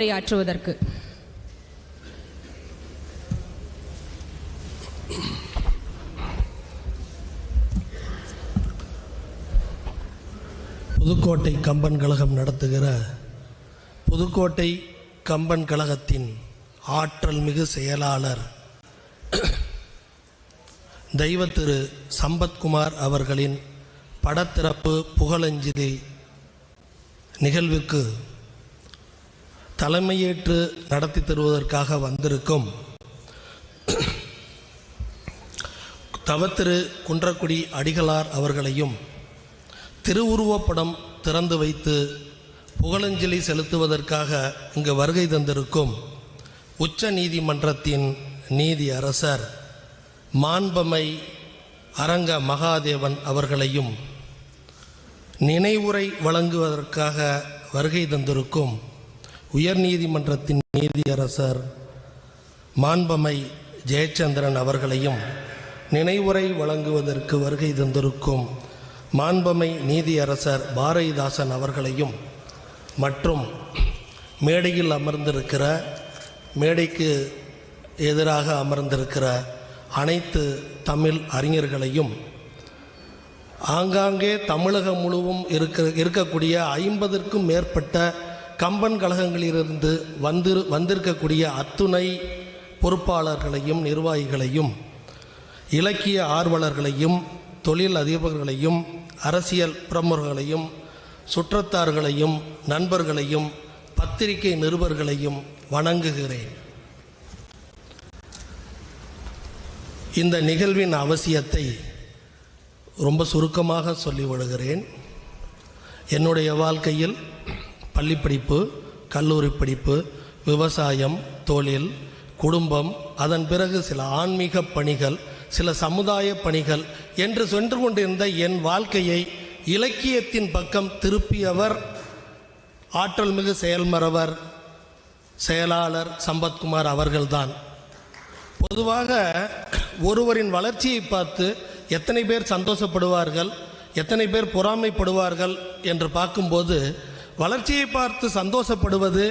உரையாற்றுவதற்கு. புதுக்கோட்டை கம்பன் கழகம் நடத்துகிற புதுக்கோட்டை கம்பன் கழகத்தின் ஆற்றல் மிகு செயலாளர் தெய்வ திரு சம்பத்குமார் அவர்களின் படத்திறப்பு புகழஞ்சலி நிகழ்வுக்கு தலைமையேற்று நடத்தி தருவதற்காக வந்திருக்கும் தவத்திரு குன்றக்குடி அடிகளார் அவர்களையும் திருவுருவப்படம் திறந்து வைத்து புகழஞ்சலி செலுத்துவதற்காக இங்கு வருகை தந்திருக்கும் உச்ச நீதிமன்றத்தின் நீதி அரசர் மாண்பமை அரங்க மகாதேவன் அவர்களையும் நினைவுரை வழங்குவதற்காக வருகை தந்திருக்கும் உயர்நீதிமன்றத்தின் நீதியரசர் மாண்பமை ஜெயச்சந்திரன் அவர்களையும் நினைவுரை வழங்குவதற்கு வருகை தந்திருக்கும் மாண்பமை நீதியரசர் பாரதிதாசன் அவர்களையும் மற்றும் மேடையில் அமர்ந்திருக்கிற மேடைக்கு எதிராக அமர்ந்திருக்கிற அனைத்து தமிழ் அறிஞர்களையும் ஆங்காங்கே தமிழகம் முழுவதும் இருக்க இருக்கக்கூடிய ஐம்பதற்கும் மேற்பட்ட கம்பன் கழகங்களிலிருந்து வந்து வந்திருக்கக்கூடிய அத்துணை பொறுப்பாளர்களையும் நிர்வாகிகளையும் இலக்கிய ஆர்வலர்களையும் தொழில் அதிபர்களையும் அரசியல் பிரமுகர்களையும் சுற்றத்தார்களையும் நண்பர்களையும் பத்திரிகை நிருபர்களையும் வணங்குகிறேன். இந்த நிகழ்வின் அவசியத்தை ரொம்ப சுருக்கமாக சொல்லிவிடுகிறேன் என்னுடைய வாழ்க்கையில் பள்ளி படிப்பு கல்லூரி படிப்பு விவசாயம் தொழில் குடும்பம் அதன் பிறகு சில ஆன்மீக பணிகள் சில சமுதாய பணிகள் என்று சென்று கொண்டிருந்த என் வாழ்க்கையை இலக்கியத்தின் பக்கம் திருப்பியவர் ஆற்றல் மிகு செயல்மறவர் செயலாளர் சம்பத்குமார் அவர்கள்தான். பொதுவாக ஒருவரின் வளர்ச்சியை பார்த்து எத்தனை பேர் சந்தோஷப்படுவார்கள் எத்தனை பேர் பொறாமைப்படுவார்கள் என்று பார்க்கும்போது வளர்ச்சியை பார்த்து சந்தோஷப்படுவது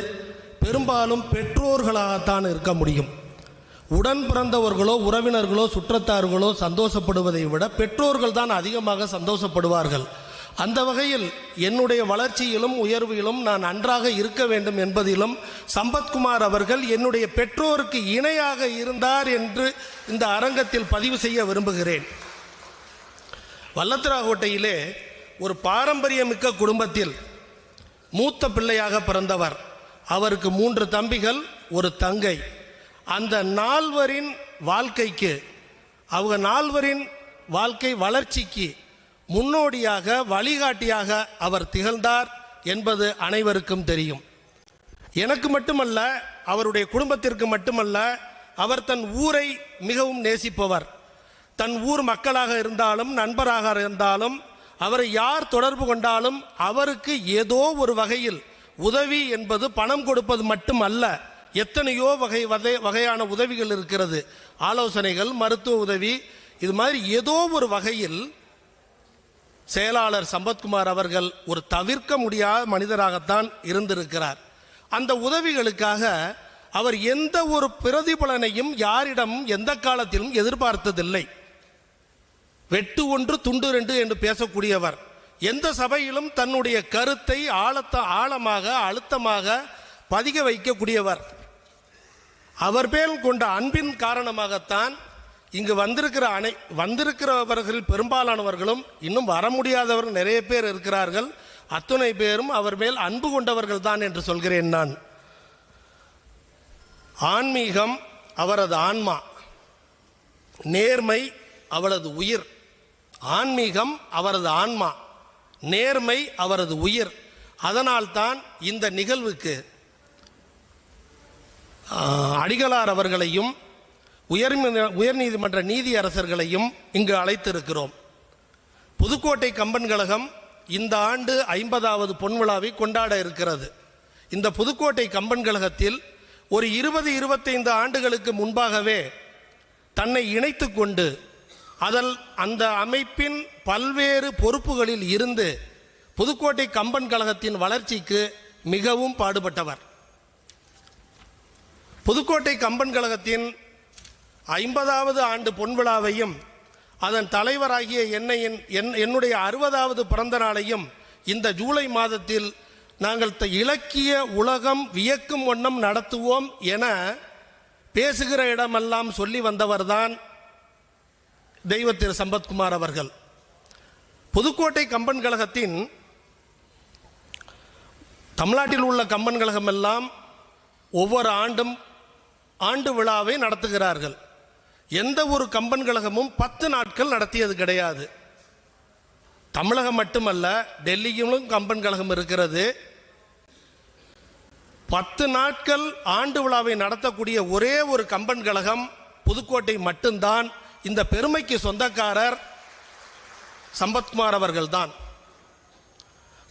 பெரும்பாலும் பெற்றோர்களாகத்தான் இருக்க முடியும். உடன் பிறந்தவர்களோ உறவினர்களோ சுற்றத்தார்களோ சந்தோஷப்படுவதை விட பெற்றோர்கள் தான் அதிகமாக சந்தோஷப்படுவார்கள். அந்த வகையில் என்னுடைய வளர்ச்சியிலும் உயர்விலும் நான் நன்றாக இருக்க வேண்டும் என்பதிலும் சம்பத்குமார் அவர்கள் என்னுடைய பெற்றோருக்கு இணையாக இருந்தார் என்று இந்த அரங்கத்தில் பதிவு செய்ய விரும்புகிறேன். வல்லத்திராகோட்டையிலே ஒரு பாரம்பரியமிக்க குடும்பத்தில் மூத்த பிள்ளையாக பிறந்தவர். அவருக்கு மூன்று தம்பிகள் ஒரு தங்கை. அந்த நால்வரின் வாழ்க்கைக்கு அவங்க நால்வரின் வாழ்க்கை வளர்ச்சிக்கு முன்னோடியாக வழிகாட்டியாக அவர் திகழ்ந்தார் என்பது அனைவருக்கும் தெரியும். எனக்கு மட்டுமல்ல அவருடைய குடும்பத்திற்கு மட்டுமல்ல அவர் தன் ஊரை மிகவும் நேசிப்பவர். தன் ஊர் மக்களாக இருந்தாலும் நண்பராக இருந்தாலும் அவரை யார் தொடர்பு கொண்டாலும் அவருக்கு ஏதோ ஒரு வகையில் உதவி என்பது பணம் கொடுப்பது மட்டுமல்ல எத்தனையோ வகை வகை வகையான உதவிகள் இருக்கிறது. ஆலோசனைகள் மருத்துவ உதவி இது மாதிரி ஏதோ ஒரு வகையில் செயலாளர் சம்பத்குமார் அவர்கள் ஒரு தவிர்க்க முடியாத மனிதராகத்தான் இருந்திருக்கிறார். அந்த உதவிகளுக்காக அவர் எந்த ஒரு பிரதிபலனையும் யாரிடம் எந்த காலத்திலும் எதிர்பார்த்ததில்லை. வெட்டு ஒன்று துண்டு ரெண்டு என்று பேசக்கூடியவர். எந்த சபையிலும் தன்னுடைய கருத்தை ஆழத்த ஆழமாக அழுத்தமாக பதிக வைக்கக்கூடியவர். அவர் பேர் கொண்ட அன்பின் காரணமாகத்தான் இங்கு வந்திருக்கிற அனை வந்திருக்கிறவர்கள் பெரும்பாலானவர்களும் இன்னும் வர முடியாதவர்கள் நிறைய பேர் இருக்கிறார்கள். அத்துணை பேரும் அவர் மேல் அன்பு கொண்டவர்கள் தான் என்று சொல்கிறேன் நான். ஆன்மீகம் அவரது ஆன்மா. நேர்மை அவளது உயிர். ஆன்மீகம் அவரது ஆன்மா நேர்மை அவரது உயிர். அதனால்தான் இந்த நிகழ்வுக்கு அடிகளார் அவர்களையும் உயர் உயர்நீதிமன்ற நீதியரசர்களையும் இங்கு அழைத்திருக்கிறோம். புதுக்கோட்டை கம்பன் கழகம் இந்த ஆண்டு ஐம்பதாவது பொன்விழாவை கொண்டாட இருக்கிறது. இந்த புதுக்கோட்டை கம்பன் கழகத்தில் ஒரு இருபது இருபத்தைந்து ஆண்டுகளுக்கு முன்பாகவே தன்னை இணைத்து கொண்டு அதில் அந்த அமைப்பின் பல்வேறு பொறுப்புகளில் இருந்து புதுக்கோட்டை கம்பன் கழகத்தின் வளர்ச்சிக்கு மிகவும் பாடுபட்டவர். புதுக்கோட்டை கம்பன் கழகத்தின் ஐம்பதாவது ஆண்டு பொன்விழாவையும் அதன் தலைவராகிய என்னையின் என் என்னுடைய அறுபதாவது பிறந்த நாளையும் இந்த ஜூலை மாதத்தில் நாங்கள் த- இலக்கிய உலகம் வியக்கும் வண்ணம் நடத்துவோம் என பேசுகிற இடமெல்லாம் சொல்லி வந்தவர்தான் தெய்வ திரு சம்பத்குமார் அவர்கள். புதுக்கோட்டை கம்பன் கழகத்தின் தமிழ்நாட்டில் உள்ள கம்பன் கழகம் எல்லாம் ஒவ்வொரு ஆண்டும் ஆண்டு விழாவை நடத்துகிறார்கள். எந்த ஒரு கம்பன் கழகமும் பத்து நாட்கள் நடத்தியது கிடையாது. தமிழகம் மட்டுமல்ல டெல்லியிலும் கம்பன் கழகம் இருக்கிறது. பத்து நாட்கள் ஆண்டு விழாவை நடத்தக்கூடிய ஒரே ஒரு கம்பன் கழகம் புதுக்கோட்டை மட்டும்தான். இந்த பெருமைக்கு சொந்தக்காரர் சம்பத்குமார் அவர்கள்தான்.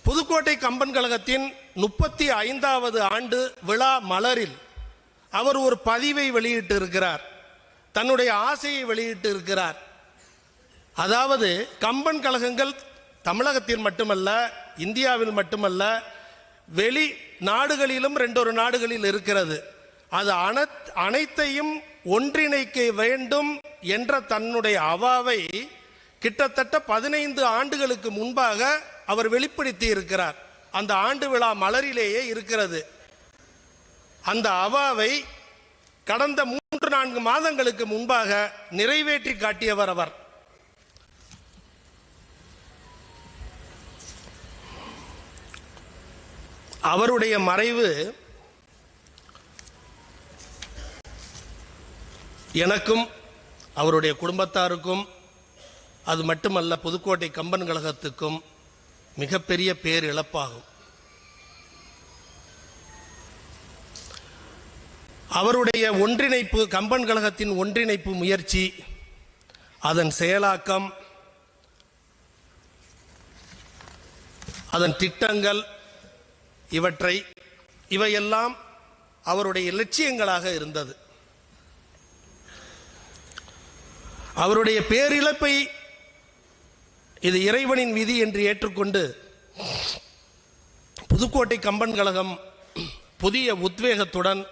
புதுக்கோட்டை கம்பன் கழகத்தின் முப்பத்தி ஐந்தாவது ஆண்டு விழா மலரில் அவர் ஒரு பதிவை வெளியிட்டு இருக்கிறார் தன்னுடைய ஆசையை வெளியிட்டு இருக்கிறார் அதாவது கம்பன் கழகங்கள் தமிழகத்தில் மட்டுமல்ல இந்தியாவில் மட்டுமல்ல வெளி நாடுகளிலும் ரெண்டொரு நாடுகளில் இருக்கிறது. அது அனைத் அனைத்தையும் ஒன்றிணைக்க வேண்டும் என்ற தன்னுடைய அவாவை கிட்டத்தட்ட பதினைந்து ஆண்டுகளுக்கு முன்பாக அவர் வெளிப்படுத்தி இருக்கிறார். அந்த ஆண்டு விழா மலரிலேயே இருக்கிறது. அந்த அவாவை கடந்த மூன்று நான்கு மாதங்களுக்கு முன்பாக நிறைவேற்றி காட்டியவர் அவர். அவருடைய மறைவு எனக்கும் அவருடைய குடும்பத்தாருக்கும் அது மட்டுமல்ல புதுக்கோட்டை கம்பன் கழகத்துக்கும் மிகப்பெரிய பேர் இழப்பாகும். அவருடைய ஒன்றிணைப்பு கம்பன் கழகத்தின் ஒன்றிணைப்பு முயற்சி அதன் செயலாக்கம் அதன் திட்டங்கள் இவற்றை இவையெல்லாம் அவருடைய லட்சியங்களாக இருந்தது. அவருடைய பேரிழப்பை இது இறைவனின் விதி என்று ஏற்றுக்கொண்டு புதுக்கோட்டை கம்பன் கழகம் புதிய உத்வேகத்துடன்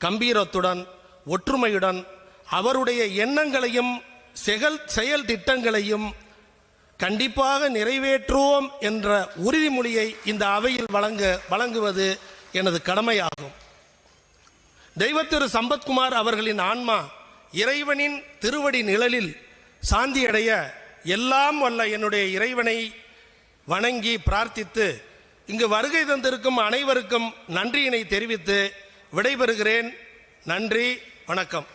கம்பீரத்துடன் ஒற்றுமையுடன் அவருடைய எண்ணங்களையும் செயல் செயல் திட்டங்களையும் கண்டிப்பாக நிறைவேற்றுவோம் என்ற உறுதிமொழியை இந்த அவையில் வழங்க வழங்குவது எனது கடமையாகும். தெய்வத்திரு சம்பத்குமார் அவர்களின் ஆன்மா இறைவனின் திருவடி நிழலில் சாந்தியடைய எல்லாம் வல்ல என்னுடைய இறைவனை வணங்கி பிரார்த்தித்து இங்கு வருகை தந்திருக்கும் அனைவருக்கும் நன்றியினை தெரிவித்து விடைபெறுகிறேன். நன்றி வணக்கம்.